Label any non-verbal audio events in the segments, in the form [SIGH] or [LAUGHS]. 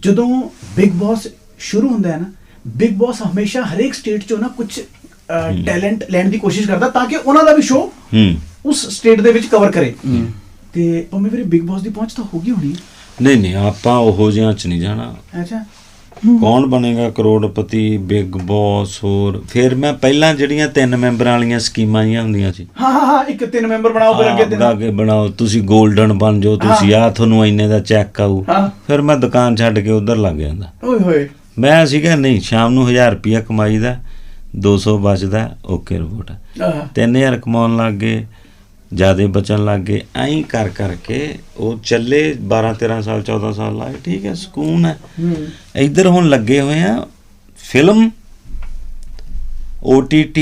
ਜਦੋਂ ਬਿਗ ਬਾਸ ਸ਼ੁਰੂ ਹੁੰਦਾ ਹੈ ਨਾ ਬਿਗ ਬਾਸ ਹਮੇਸ਼ਾ ਹਰੇਕ ਸਟੇਟ ਚੋਂ ਨਾ ਕੁਝ ਟੈਲੈਂਟ ਲੈਣ ਦੀ ਕੋਸ਼ਿਸ਼ ਕਰਦਾ ਤਾਂ ਕਿ ਉਹਨਾਂ ਦਾ ਵੀ ਸ਼ੋਅ ਹੂੰ। ਉਸ ਸਟੇਟ ਦੇ ਵਿੱਚ ਕਵਰ ਕਰੇ। ਤੇ ਪੰਮੀ ਵੀਰੇ ਬਿਗ ਬਾਸ ਦੀ ਪਹੁੰਚ ਤਾਂ ਹੋ ਗਈ ਹੋਣੀ। ਨਹੀਂ ਨਹੀਂ ਆਪਾਂ ਉਹੋ ਜਿਹਾ ਚ ਨਹੀਂ ਜਾਣਾ। ਅੱਛਾ। ਕੌਣ ਬਣੇਗਾ ਕਰੋੜਪਤੀ ਬਿਗ ਬੌਸ ਹੋਰ? ਫਿਰ ਮੈਂ ਪਹਿਲਾਂ ਜਿਹੜੀਆਂ ਤਿੰਨ ਮੈਂਬਰਾਂ ਵਾਲੀਆਂ ਸਕੀਮਾਂ ਜੀਆਂ ਹੁੰਦੀਆਂ ਸੀ। ਹਾਂ ਹਾਂ ਹਾਂ ਇੱਕ ਤਿੰਨ ਮੈਂਬਰ ਬਣਾਓ ਫਿਰ ਅੱਗੇ ਤਿੰਨ। ਅੱਗੇ ਬਣਾਓ। ਤੁਸੀਂ 골ਡਨ ਬਣ ਜਾਓ ਤੁਸੀਂ ਆ ਤੁਹਾਨੂੰ ਇੰਨੇ ਦਾ ਚੈੱਕ ਆਊ। ਫਿਰ ਮੈਂ ਦੁਕਾਨ ਛੱਡ ਕੇ ਉਧਰ ਲੱਗ ਜਾਂਦਾ। ਓਏ ਹੋਏ। ਮੈਂ ਸੀਗਾ ਨਹੀਂ ਸ਼ਾਮ ਨੂੰ 1000 ਰੁਪਿਆ ਕਮਾਈਦਾ 200 ਬਚਦਾ ਓਕੇ ਰਿਪੋਰਟ। ਆਹ, 3000 ਕਮਾਉਣ ਲੱਗ ਗਏ ਜਿਆਦੇ ਬਚਣ ਲੱਗ ਗਏ। ਐਂ ਕਰ ਕਰਕੇ ਉਹ ਚੱਲੇ 12 13 ਸਾਲ 14 ਸਾਲ ਲਾਏ। ਠੀਕ ਹੈ ਸਕੂਨ ਹੈ। ਹੂੰ। ਇੱਧਰ ਹੁਣ ਲੱਗੇ ਹੋਏ ਆ ਫਿਲਮ। OTT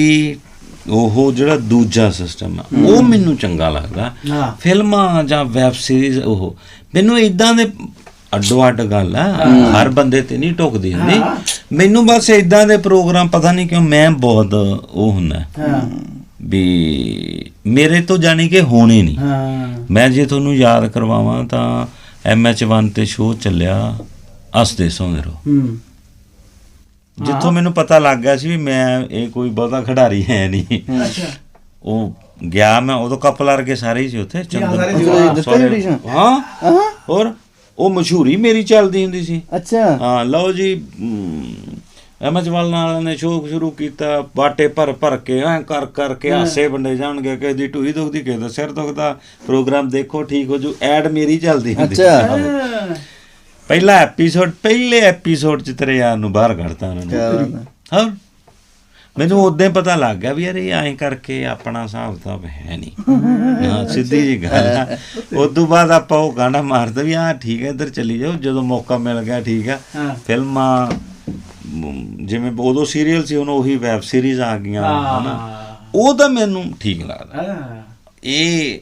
ਉਹ ਜਿਹੜਾ ਦੂਜਾ ਸਿਸਟਮ ਆ ਉਹ ਮੈਨੂੰ ਚੰਗਾ ਲੱਗਦਾ। ਫਿਲਮਾਂ ਜਾਂ ਵੈਬ ਸੀਰੀਜ਼ ਉਹ। ਮੈਨੂੰ ਇਦਾਂ ਦੇ ਅੱਡੋ ਅੱਡ ਗੱਲ ਆ ਹਰ ਬੰਦੇ ਤੇ ਨਹੀਂ ਟੁਕਦੀ ਹੁੰਦੀ। ਮੈਨੂੰ ਬਸ ਇਦਾਂ ਦੇ ਪ੍ਰੋਗਰਾਮ ਪਤਾ ਨਹੀਂ ਕਿਉਂ ਮੈਂ ਬਹੁਤ ਉਹ ਹੁੰਦਾ। ਹਾਂ। ਵੀ ਮੇਰੇ ਤੋਂ ਜਾਣੀ ਕਿ ਹੋਣੇ ਨਹੀਂ। ਹਾਂ। ਮੈਂ ਜੇ ਤੁਹਾਨੂੰ ਯਾਦ ਕਰਵਾਵਾਂ ਤਾਂ MH1 ਤੇ ਸ਼ੋਅ ਚੱਲਿਆ ਹੱਸਦੇ ਸੌਂਦੇ ਰਹੋ। ਹੂੰ। ਜਿੱਥੋਂ ਮੈਨੂੰ ਪਤਾ ਲੱਗ ਗਿਆ ਸੀ ਵੀ ਮੈਂ ਇਹ ਕੋਈ ਬਹੁਤਾ ਖਿਡਾਰੀ ਹੈ ਨਹੀਂ। ਅੱਛਾ। ਉਹ ਗਿਆ ਮੈਂ ਉਦੋਂ ਕਪਲ ਵਰਗੇ ਸਾਰੇ ਸੀ ਉੱਥੇ? ਹਾਂ ਹਾਂ। ਹੋਰ ਉਹ ਮਸ਼ਹੂਰੀ ਮੇਰੀ ਚੱਲਦੀ ਹੁੰਦੀ ਸੀ। ਅੱਛਾ। ਹਾਂ ਲਓ ਜੀ ਐਮਐਚਵਾਲ ਨਾਲ ਨੇ ਸ਼ੋਅ ਸ਼ੁਰੂ ਕੀਤਾ ਬਾਟੇ ਭਰ ਭਰ ਕੇ ਐ ਕਰ ਕਰਕੇ ਹਾਸੇ ਵੰਡੇ ਜਾਣਗੇ ਕਿਸੇ ਦੀ ਢੂਈ ਦੁਖਦੀ ਕਿਸੇ ਦਾ ਸਿਰ ਦੁਖਦਾ ਪ੍ਰੋਗਰਾਮ ਦੇਖੋ ਠੀਕ ਹੋ ਜੂ ਐਡ ਮੇਰੀ ਚੱਲਦੀ ਹੁੰਦੀ। ਅੱਛਾ। ਪਹਿਲਾ ਐਪੀਸੋਡ ਪਹਿਲੇ ਐਪੀਸੋਡ ਚ ਤੇਰੇ ਯਾਰ ਨੂੰ ਬਾਹਰ ਕੱਢਤਾ ਉਹਨਾਂ ਨੇ ਹੈ। ਮੈਨੂੰ ਉਦੋਂ ਹੀ ਪਤਾ ਲੱਗ ਗਿਆ ਵੀ ਯਾਰ ਇਹ ਐਂ ਕਰਕੇ ਆਪਣਾ ਹਿਸਾਬ ਕਿਤਾਬ ਹੈ ਨਹੀਂ ਹਾਂ ਸਿੱਧੀ ਜੀ ਗੱਲ ਆ ਉਸ ਤੋਂ ਬਾਅਦ ਆਪਾਂ ਉਹ ਗਾਣਾ ਮਾਰਦੇ ਵੀ ਹਾਂ ਠੀਕ ਹੈ ਇੱਧਰ ਚੱਲੀ ਜਾਓ ਜਦੋਂ ਮੌਕਾ ਮਿਲ ਗਿਆ ਠੀਕ ਆ। ਫਿਲਮਾਂ ਜਿਵੇਂ ਉਦੋਂ ਸੀਰੀਅਲ ਸੀ ਹੁਣ ਉਹੀ ਵੈਬ ਸੀਰੀਜ਼ ਆ ਗਈਆਂ ਹਨਾ। ਉਹ ਤਾਂ ਮੈਨੂੰ ਠੀਕ ਲੱਗਦਾ। ਇਹ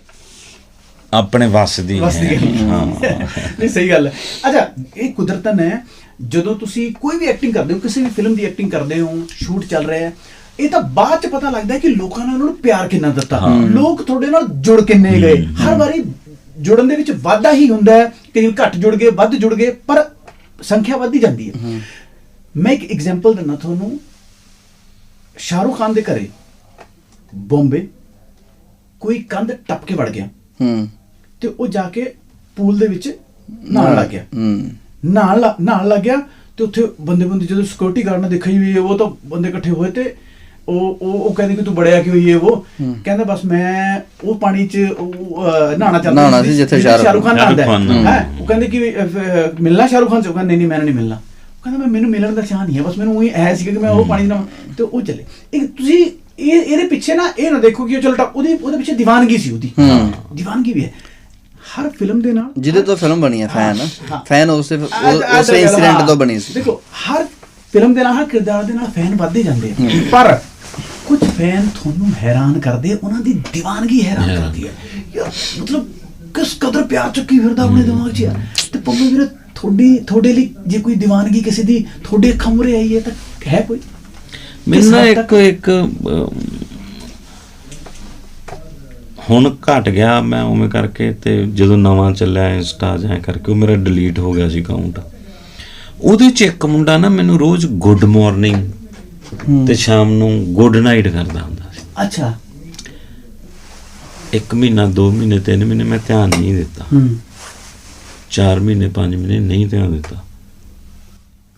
ਆਪਣੇ ਵੱਸ ਦੀ ਹੈ। ਨਹੀਂ ਸਹੀ ਗੱਲ ਹੈ। ਅੱਛਾ ਇਹ ਕੁਦਰਤਨ ਹੈ। ਜਦੋਂ ਤੁਸੀਂ ਕੋਈ ਵੀ ਐਕਟਿੰਗ ਕਰਦੇ ਹੋ ਕਿਸੇ ਵੀ ਫਿਲਮ ਦੀ ਐਕਟਿੰਗ ਕਰਦੇ ਹੋ ਸ਼ੂਟ ਚੱਲ ਰਿਹਾ ਹੈ ਇਹ ਤਾਂ ਬਾਅਦ ਚ ਪਤਾ ਲੱਗਦਾ ਹੈ ਕਿ ਲੋਕਾਂ ਨੇ ਉਹਨਾਂ ਨੂੰ ਪਿਆਰ ਕਿੰਨਾ ਦਿੱਤਾ। ਲੋਕ ਤੁਹਾਡੇ ਨਾਲ ਜੁੜ ਕਿੰਨੇ ਗਏ। ਹਰ ਵਾਰੀ ਜੁੜਨ ਦੇ ਵਿੱਚ ਵਾਧਾ ਹੀ ਹੁੰਦਾ ਹੈ। ਕਈ ਘੱਟ ਜੁੜ ਗਏ ਵੱਧ ਜੁੜ ਗਏ ਪਰ ਸੰਖਿਆ ਵੱਧਦੀ ਜਾਂਦੀ ਹੈ। ਮੈਂ ਇੱਕ ਐਗਜ਼ਾਮਪਲ ਦਿੰਦਾ ਤੁਹਾਨੂੰ। ਸ਼ਾਹਰੁਖ ਖਾਨ ਦੇ ਘਰੇ ਬੰਬੇ ਕੋਈ ਕੰਧ ਟੱਪ ਕੇ ਵੜ ਗਿਆ। ਹੂੰ। ਤੇ ਉਹ ਜਾ ਕੇ ਪੂਲ ਦੇ ਵਿੱਚ ਨਹਾਉਣ ਲੱਗ ਗਿਆ। ਹੂੰ। ਨਹਾਉਣ ਨਹਾਉਣ ਲੱਗ ਗਿਆ ਤੇ ਉੱਥੇ ਬੰਦੇ ਬੰਦੇ ਜਦੋਂ ਸਿਕਿਉਰਿਟੀ ਗਾਰਡ ਨੇ ਦੇਖਿਆ ਵੀ ਉਹ ਤਾਂ ਬੰਦੇ ਇਕੱਠੇ ਹੋਏ ਤੇ ਉਹ ਉਹ ਉਹ ਕਹਿੰਦੇ ਕਿ ਤੂੰ ਬੜਿਆ ਕਿਉਂ ਇਹ ਉਹ। ਕਹਿੰਦਾ ਬਸ ਮੈਂ ਉਹ ਪਾਣੀ 'ਚ ਨਹਾਉਣਾ ਚਾਹੁੰਦਾ ਨਹਾਉਣਾ ਸੀ ਜਿੱਥੇ ਸ਼ਾਹਰੁਖ- ਖਾਨ ਨਹਾਉਂਦਾ ਹੈ? ਉਹ ਕਹਿੰਦੇ ਕਿ ਮਿਲਣਾ ਸ਼ਾਹਰੁਖ ਖਾਨ ਉਹ ਕਹਿੰਦਾ ਨਹੀਂ ਨਹੀਂ ਮੈਂ ਨਹੀਂ ਮਿਲਣਾ। ਕਹਿੰਦਾ ਮੈਂ ਮੈਨੂੰ ਮਿਲਣ ਦਾ ਚਾਹ ਨਹੀਂ ਹੈ ਬਸ ਮੈਨੂੰ ਉਹੀ ਐ ਸੀ ਕਿ ਮੈਂ ਉਹ ਪਾਣੀ ਨਾ ਤੇ ਉਹ ਚੱਲੇ। ਇੱਕ ਤੁਸੀਂ ਇਹ ਇਹਦੇ ਪਿੱਛੇ ਨਾ ਇਹ ਨਾ ਦੇਖੋ ਕਿ ਉਹ ਚਲ ਉਹਦੀ ਉਹਦੇ ਪਿੱਛੇ ਦੀਵਾਨਗੀ ਸੀ ਉਹਦੀ। ਹੂੰ। ਦੀਵਾਨਗੀ ਵੀ ਹੈ। ਹਰ ਫਿਲਮ ਦੇ ਨਾਲ ਜਿਹਦੇ ਤੋਂ ਫਿਲਮ ਬਣੀ ਹੈ ਫੈਨ। ਫੈਨ ਉਸੇ ਉਸੇ ਇਨਸੀਡੈਂਟ। ਤੋਂ ਬਣੀ ਸੀ। ਦੇਖੋ ਹਰ ਫਿਲਮ ਦੇ ਨਾਲ ਹਰ ਕਿਰਦਾਰ ਦੇ ਨਾਲ ਫੈਨ ਵੱਧਦੇ ਜਾਂਦੇ ਆ। ਪਰ ਕੁਝ ਫੈਨ ਤੁਹਾਨੂੰ ਹੈਰਾਨ ਕਰਦੇ ਉਹਨਾਂ ਦੀ ਹੈਰਾਨ ਹੈਰਾਨ ਕਰਦੀ ਹੈ। ਯਾਰ ਮਤਲਬ ਕਿਸ ਕਦਰ ਪਿਆਰ ਚੱਕੀ ਫਿਰਦਾ ਆਪਣੇ ਦਿਮਾਗ 'ਚ ਯਾਰ। ਤੇ ਪੰਮੇ ਵੀਰੇ ਤੁਹਾਡੀ ਤੁਹਾਡੇ ਲਈ ਜੇ ਕੋਈ ਦੀਵਾਨਗੀ ਕਿਸੇ ਦੀ ਤੁਹਾਡੇ ਅੱਖਾਂ ਆਈ ਹੈ ਤਾਂ ਹੈ ਕੋਈ? ਮੈਨੂੰ ਇੱਕ? ਇੱਕ ਹੁਣ ਘਟ ਗਿਆ ਮੈਂ ਉਵੇਂ ਕਰਕੇ ਤੇ ਜਦੋਂ ਨਵਾਂ ਚੱਲਿਆ ਇੰਸਟਾ ਜਾਂ ਕਰਕੇ ਉਹ ਮੇਰਾ ਡਿਲੀਟ ਹੋ ਗਿਆ ਸੀ ਅਕਾਊਂਟ ਉਹਦੇ ਚ ਇੱਕ ਮੁੰਡਾ ਨਾ ਮੈਨੂੰ ਰੋਜ਼ ਗੁੱਡ ਮਾਰਨਿੰਗ ਤੇ ਸ਼ਾਮ ਨੂੰ ਗੁੱਡ ਨਾਈਟ ਕਰਦਾ ਹੁੰਦਾ ਸੀ। ਅੱਛਾ। ਇੱਕ ਮਹੀਨਾ ਦੋ ਮਹੀਨੇ ਤਿੰਨ ਮਹੀਨੇ ਮੈਂ ਧਿਆਨ ਨਹੀਂ ਦਿੱਤਾ। ਹੂੰ। 4 ਮਹੀਨੇ 5 ਮਹੀਨੇ ਨਹੀਂ ਧਿਆਨ ਦਿੱਤਾ।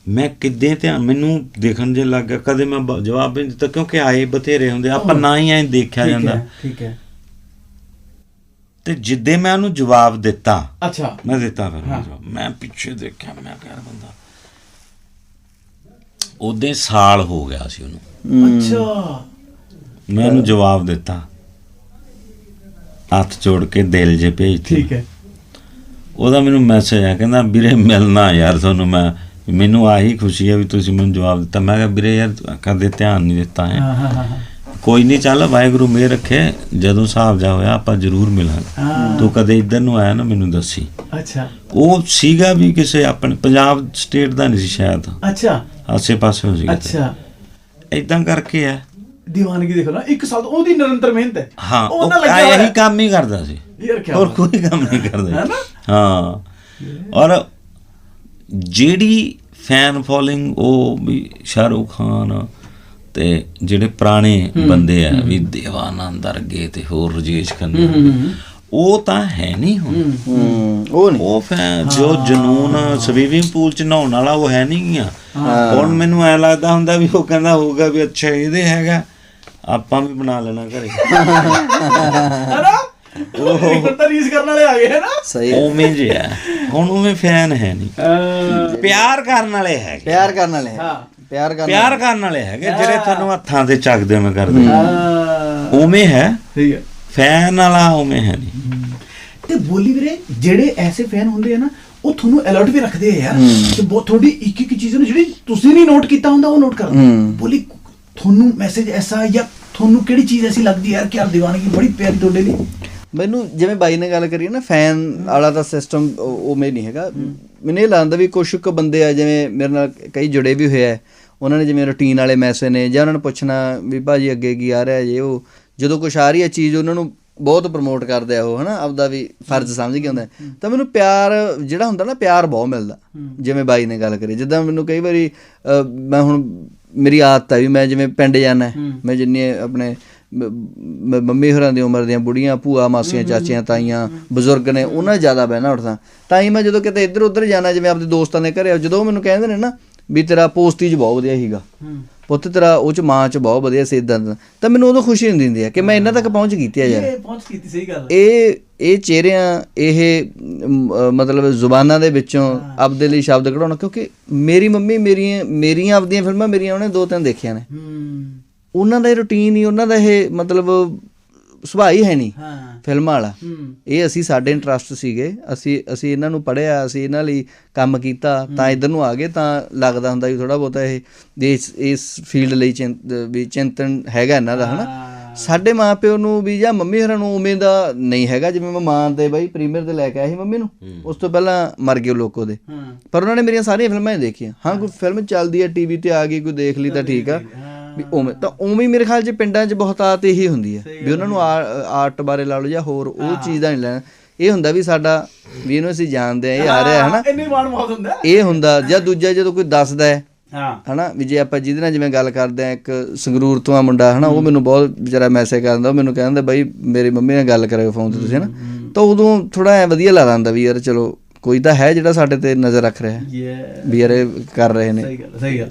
ਮੈਂ ਕਿੱਦੇ ਧਿਆਨ ਮੈਨੂੰ ਦੇਖਣ ਜੇ ਲੱਗ ਗਿਆ ਕਦੇ ਮੈਂ ਜਵਾਬ ਨਹੀਂ ਦਿੱਤਾ ਕਿਉਂਕਿ ਆਏ ਬਥੇਰੇ ਹੁੰਦੇ ਆਪਾਂ ਨਾ ਹੀ ਐਂ ਦੇਖਿਆ ਜਾਂਦਾ। ਠੀਕ ਹੈ। ਤੇ ਜਿੱਦੇ ਮੈਂ ਉਹਨੂੰ ਜਵਾਬ ਦਿੱਤਾ ਅੱਛਾ। ਮੈਂ ਦਿੱਤਾ ਫਿਰ ਮੈਂ ਪਿੱਛੇ ਦੇਖਿਆ ਮੈਂ ਕਿਹਾ ਬੰਦਾ ਉਹਦੇ ਸਾਲ ਹੋ ਗਿਆ ਸੀ ਉਹਨੂੰ। ਅੱਛਾ। ਮੈਂ ਉਹਨੂੰ ਜਵਾਬ ਦਿੱਤਾ। ਹੱਥ ਜੋੜ ਕੇ ਦਿਲ ਜੇ ਭੇਜਤੀ। ਠੀਕ ਹੈ। ਉਹਦਾ ਮੈਨੂੰ ਮੈਸੇਜ ਆ ਕਹਿੰਦਾ ਵੀਰੇ ਮਿਲਣਾ ਯਾਰ ਤੁਹਾਨੂੰ ਮੈਂ। ਮੈਨੂੰ ਆਹੀ ਖੁਸ਼ੀ ਹੈ ਵੀ ਤੁਸੀਂ ਮੈਨੂੰ ਜਵਾਬ ਦਿੱਤਾ। ਮੈਂ ਕਿਹਾ ਵੀਰੇ ਯਾਰ ਕਦੇ ਧਿਆਨ ਨਹੀਂ ਦਿੱਤਾ ਹੈ। ਹਾਂ ਹਾਂ ਹਾਂ ਹਾਂ। ਕੋਈ ਨਹੀਂ ਚੱਲ ਵਾਹਿਗੁਰੂ ਮੇਰ ਰੱਖੇ। ਜਦੋਂ ਹਿਸਾਬ ਜਾ ਹੋਇਆ ਆਪਾਂ ਜ਼ਰੂਰ ਮਿਲਾਂਗੇ। ਤੂੰ ਕਦੇ ਇੱਧਰ ਨੂੰ ਆਇਆ ਨਾ ਮੈਨੂੰ ਦੱਸੀ। ਅੱਛਾ। ਉਹ ਸੀਗਾ ਵੀ ਕਿਸੇ ਆਪਣੇ ਪੰਜਾਬ ਸਟੇਟ ਦਾ ਨਹੀਂ ਸੀ ਸ਼ਾਇਦ। ਅੱਛਾ। ਆਸੇ ਪਾਸੇ ਹੋ ਸੀਗਾ ਅੱਛਾ। ਇਦਾਂ ਕਰਕੇ ਆ। ਦੀਵਾਨਗੀ ਦੇਖੋ ਨਾ ਇੱਕ ਸਾਲ ਉਹਦੀ ਨਿਰੰਤਰ ਮਿਹਨਤ ਹੈ। ਹਾਂ ਉਹ ਇਹੀ। ਕੰਮ ਹੀ ਕਰਦਾ ਸੀ। ਯਾਰ ਕੀ ਹੋਰ ਕੋਈ ਕੰਮ ਨਹੀਂ ਕਰਦਾ ਹੈ ਨਾ? ਹਾਂ। ਔਰ ਜਿਹੜੀ ਫੈਨ ਫੋਲੋਇੰਗ ਉਹ ਵੀ ਸ਼ਾਹਰੁਖ ਖਾਨ ਤੇ ਜਿਹੜੇ ਪੁਰਾਣੇ ਬੰਦੇ ਆ ਵੀ ਦੇਵਾਨੰਦ ਅਰਗੇ ਤੇ ਹੋਰ ਰਜੇਸ਼ ਖੰਨਾ ਉਹ ਤਾਂ ਹੈ ਨਹੀਂ ਹੁਣ। ਉਹ ਨਹੀਂ। ਉਹ ਫੈਨ ਜੋ ਜਨੂਨ ਸਵੀਮਿੰਗ ਪੂਲ ਚ ਨਹਾਉਣ ਵਾਲਾ ਉਹ ਹੈ ਨਹੀਂ ਗਿਆ। ਹੁਣ ਮੈਨੂੰ ਐ ਲੱਗਦਾ ਹੁੰਦਾ ਵੀ ਉਹ ਕਹਿੰਦਾ ਹੋਊਗਾ ਵੀ ਅੱਛਾ ਇਹਦੇ ਹੈਗਾ ਆਪਾਂ ਵੀ ਬਣਾ ਲੈਣਾ ਘਰੇ। [LAUGHS] [LAUGHS] ਉਹ ਤਾਂ ਰੀਸ ਕਰਨ ਵਾਲੇ ਆ ਗਏ ਹੈ ਨਾ? ਸਹੀ ਉਵੇਂ ਜਿਹਾ ਹੁਣ ਉਵੇਂ ਫੈਨ ਹੈ ਨਹੀਂ। ਪਿਆਰ ਕਰਨ ਵਾਲੇ ਹੈਗੇ। ਪਿਆਰ ਕਰਨ ਵਾਲੇ। ਹਾਂ। ਪਿਆਰ ਕਰਨ ਪਿਆਰ ਕਰਨ ਵਾਲੇ ਹੈਗੇ ਜਿਹੜੇ ਤੁਹਾਨੂੰ ਹੱਥਾਂ ਤੇ ਚੱਕਦੇ ਮੈਂ ਕਰਦੇ ਅਹ, ਉਵੇਂ ਹੈ। ਠੀਕ ਹੈ। ਫੈਨ ਵਾਲਾ ਉਵੇਂ ਹੈ ਨਹੀਂ। ਤੇ ਬੋਲੀ ਵੀਰੇ ਜਿਹੜੇ ਐਸੇ ਫੈਨ ਹੁੰਦੇ ਆ ਨਾ ਉਹ ਤੁਹਾਨੂੰ ਅਲਰਟ ਵੀ ਰੱਖਦੇ ਆ ਯਾਰ। ਕਿ ਬਹੁਤ ਥੋੜੀ ਇੱਕ ਇੱਕ ਚੀਜ਼ ਨੂੰ ਜਿਹੜੀ ਤੁਸੀਂ ਨਹੀਂ ਨੋਟ ਕੀਤਾ ਹੁੰਦਾ ਉਹ ਨੋਟ ਕਰਦੇ ਹੂੰ। ਬੋਲੀ ਤੁਹਾਨੂੰ ਮੈਸੇਜ ਐਸਾ ਜਾਂ ਤੁਹਾਨੂੰ ਕਿਹੜੀ ਚੀਜ਼ ਐਸੀ ਲੱਗਦੀ ਹੈ ਯਾਰ ਕਿ ਯਾਰ ਦੀਵਾਨਗੀ ਬੜੀ ਪਿਆਰੀ ਤੁਹਾਡੇ ਲਈ? ਮੈਨੂੰ ਜਿਵੇਂ ਬਾਈ ਨੇ ਗੱਲ ਕਰੀ ਨਾ ਫੈਨ ਵਾਲਾ ਦਾ ਸਿਸਟਮ ਉਵੇਂ ਨਹੀਂ ਹੈਗਾ। ਮੈਨੂੰ ਇਹ ਲੱਗਦਾ ਵੀ ਕੁਝ ਕੁ ਬੰਦੇ ਆ ਜਿਵੇਂ ਮੇਰੇ ਨਾਲ ਕਈ ਜੁੜੇ ਵੀ ਹੋਏ ਆ ਉਹਨਾਂ ਨੇ ਜਿਵੇਂ ਰੁਟੀਨ ਵਾਲੇ ਮੈਸੇਜ ਨੇ ਜਾਂ ਉਹਨਾਂ ਨੂੰ ਪੁੱਛਣਾ ਵੀ ਭਾਜੀ ਅੱਗੇ ਕੀ ਆ ਰਿਹਾ ਜੇ ਉਹ ਜਦੋਂ ਕੁਛ ਆ ਰਹੀ ਹੈ ਚੀਜ਼ ਉਹਨਾਂ ਨੂੰ ਬਹੁਤ ਪ੍ਰਮੋਟ ਕਰਦੇ ਆ ਉਹ ਹਨਾ ਆਪਦਾ ਵੀ ਫਰਜ਼ ਸਮਝ ਕੇ ਹੁੰਦਾ। ਤਾਂ ਮੈਨੂੰ ਪਿਆਰ ਜਿਹੜਾ ਹੁੰਦਾ ਨਾ ਪਿਆਰ ਬਹੁਤ ਮਿਲਦਾ। ਜਿਵੇਂ ਬਾਈ ਨੇ ਗੱਲ ਕਰੀ ਜਿੱਦਾਂ ਮੈਨੂੰ ਕਈ ਵਾਰੀ ਮੈਂ ਹੁਣ ਮੇਰੀ ਆਦਤ ਹੈ ਵੀ ਮੈਂ ਜਿਵੇਂ ਪਿੰਡ ਜਾਣਾ ਮੈਂ ਜਿੰਨੀ ਆਪਣੇ ਮ- ਮ- ਮੰਮੀ ਹੋਰਾਂ ਦੀ ਉਮਰ ਦੀਆਂ ਬੁੜੀਆਂ ਭੂਆ ਮਾਸੀਆਂ ਚਾਚੀਆਂ ਤਾਈਆਂ ਬਜ਼ੁਰਗ ਨੇ ਉਹਨਾਂ ਜ਼ਿਆਦਾ ਬਹਿਣਾ ਉੱਠਦਾ। ਤਾਂ ਹੀ ਮੈਂ ਜਦੋਂ ਕਿਤੇ ਇੱਧਰ ਉੱਧਰ ਜਾਣਾ ਜਿਵੇਂ ਆਪਣੇ ਦੋਸਤਾਂ ਦੇ ਘਰੇ ਜਦੋਂ ਮੈਨੂੰ ਕਹਿੰਦੇ ਨੇ ਨਾ ਵੀ ਤੇਰਾ ਪੋਸਟੀ 'ਚ ਬਹੁਤ ਵਧੀਆ ਸੀਗਾ। ਪੁੱਤ ਤੇਰਾ ਉਹ 'ਚ ਮਾਂ 'ਚ ਬਹੁਤ ਵਧੀਆ ਸੀ ਇਦਾਂ ਤਾਂ ਮੈਨੂੰ ਉਦੋਂ ਖੁਸ਼ੀ ਹੁੰਦੀ ਹੁੰਦੀ ਹੈ ਕਿ ਮੈਂ ਇਹਨਾਂ ਤੱਕ ਪਹੁੰਚ ਕੀਤੀ ਹੈ ਯਾਰ। ਇਹ ਪਹੁੰਚ ਕੀਤੀ ਸਹੀ ਗੱਲ ਇਹ ਇਹ ਚਿਹਰਿਆਂ ਇਹ ਮਤਲਬ ਜ਼ੁਬਾਨਾਂ ਦੇ ਵਿੱਚੋਂ ਆਪਦੇ ਲਈ ਸ਼ਬਦ ਕਢਾਉਣਾ ਕਿਉਂਕਿ ਮੇਰੀ ਮੰਮੀ ਮੇਰੀਆਂ ਮੇਰੀਆਂ ਆਪਦੀਆਂ ਫਿਲਮਾਂ ਮੇਰੀਆਂ ਉਹਨੇ ਦੋ ਤਿੰਨ ਦੇਖੀਆਂ ਨੇ। ਉਹਨਾਂ ਦਾ ਰੁਟੀਨ ਹੀ ਉਹਨਾਂ ਦਾ ਇਹ ਮਤਲਬ ਸੁਭਾਅ ਹੀ ਹੈ ਨਹੀਂ ਹਾਂ। ਫਿਲਮਾਂ ਵਾਲਾ। ਇਹ ਅਸੀਂ ਸਾਡੇ ਇੰਟਰਸਟ ਸੀਗੇ ਅਸੀਂ ਅਸੀਂ ਇਹਨਾਂ ਨੂੰ ਪੜ੍ਹਿਆ ਅਸੀਂ ਇਹਨਾਂ ਲਈ ਕੰਮ ਕੀਤਾ ਤਾਂ ਇਧਰ ਨੂੰ ਆ ਗਏ ਤਾਂ ਲੱਗਦਾ ਹੁੰਦਾ ਵੀ ਥੋੜਾ ਬਹੁਤਾ ਇਹ ਇਸ ਇਸ ਫੀਲਡ ਲਈ ਵੀ ਚਿੰਤਨ ਹੈਗਾ ਇਹਨਾਂ ਦਾ ਹਨਾ? ਸਾਡੇ ਮਾਪਿਓ ਨੂੰ ਵੀ ਜਾਂ ਮੰਮੀ ਹੋਰਾਂ ਨੂੰ ਉਵੇਂ ਦਾ ਨਹੀਂ ਹੈਗਾ ਜਿਵੇਂ ਮੈਂ ਮਾਂ ਤੇ ਬਾਈ ਪ੍ਰੀਮੀਅਰ ਤੇ ਲੈ ਕੇ ਆਇਆ ਸੀ ਮੰਮੀ ਨੂੰ ਉਸ ਤੋਂ ਪਹਿਲਾਂ ਮਰ ਗਏ ਲੋਕੋ ਦੇ। ਪਰ ਉਹਨਾਂ ਨੇ ਮੇਰੀਆਂ ਸਾਰੀਆਂ ਫਿਲਮਾਂ ਹੀ ਦੇਖੀਆਂ। ਹਾਂ ਕੋਈ ਫਿਲਮ ਚੱਲਦੀ ਹੈ ਟੀਵੀ ਤੇ ਆ ਗਈ ਕੋਈ ਦੇਖ ਲਈ ਤਾਂ ਠੀਕ ਆ। ਵੀ ਉਵੇਂ ਤਾਂ ਉਵੇਂ ਮੇਰੇ ਖਿਆਲ 'ਚ ਪਿੰਡਾਂ 'ਚ ਬਹੁਤਾਤ ਇਹੀ ਹੁੰਦੀ ਹੈ ਵੀ ਉਹਨਾਂ ਨੂੰ ਆਰਟ ਬਾਰੇ ਲਾ ਲਓ ਜਾਂ ਹੋਰ ਉਹ ਚੀਜ਼ ਦਾ ਨਹੀਂ ਲੈਣਾ। ਇਹ ਹੁੰਦਾ ਵੀ ਸਾਡਾ ਵੀ ਇਹਨੂੰ ਅਸੀਂ ਜਾਣਦੇ ਆ ਇਹ ਆ ਰਿਹਾ ਹੈ ਹਨਾ ਇੰਨੇ ਮਾਣ ਬਹੁਤ ਹੁੰਦਾ। ਇਹ ਹੁੰਦਾ ਜਾਂ ਦੂਜਾ ਜਦੋਂ ਕੋਈ ਦੱਸਦਾ ਹੈ ਹਾਂ। ਹਨਾ? ਵੀ ਜੇ ਆਪਾਂ ਜਿਹਦੇ ਨਾਲ ਜਿਵੇਂ ਗੱਲ ਕਰਦੇ ਆ ਇੱਕ ਸੰਗਰੂਰ ਤੋਂ ਆ ਮੁੰਡਾ ਹਨਾ? ਉਹ ਮੈਨੂੰ ਬਹੁਤ ਵਿਚਾਰਾ ਮੈਸੇਜ ਕਰਦਾ ਉਹ ਮੈਨੂੰ ਕਹਿੰਦਾ ਬਾਈ ਮੇਰੀ ਮੰਮੀ ਨਾਲ ਗੱਲ ਕਰਿਓ ਫੋਨ ਤੇ ਤੁਸੀਂ ਹਨਾ? ਤਾਂ ਉਦੋਂ ਥੋੜਾ ਐ ਵਧੀਆ ਲੱਗਦਾ ਹੁੰਦਾ ਵੀ ਯਾਰ ਚਲੋ ਕੋਈ ਤਾਂ ਹੈ ਜਿਹੜਾ ਸਾਡੇ ਤੇ ਨਜ਼ਰ ਰੱਖ ਰਿਹਾ ਹੈ। ਵੀ ਯਾਰ ਇਹ ਕਰ ਰਹੇ ਨੇ। ਸਹੀ ਗੱਲ ਸਹੀ ਗੱਲ।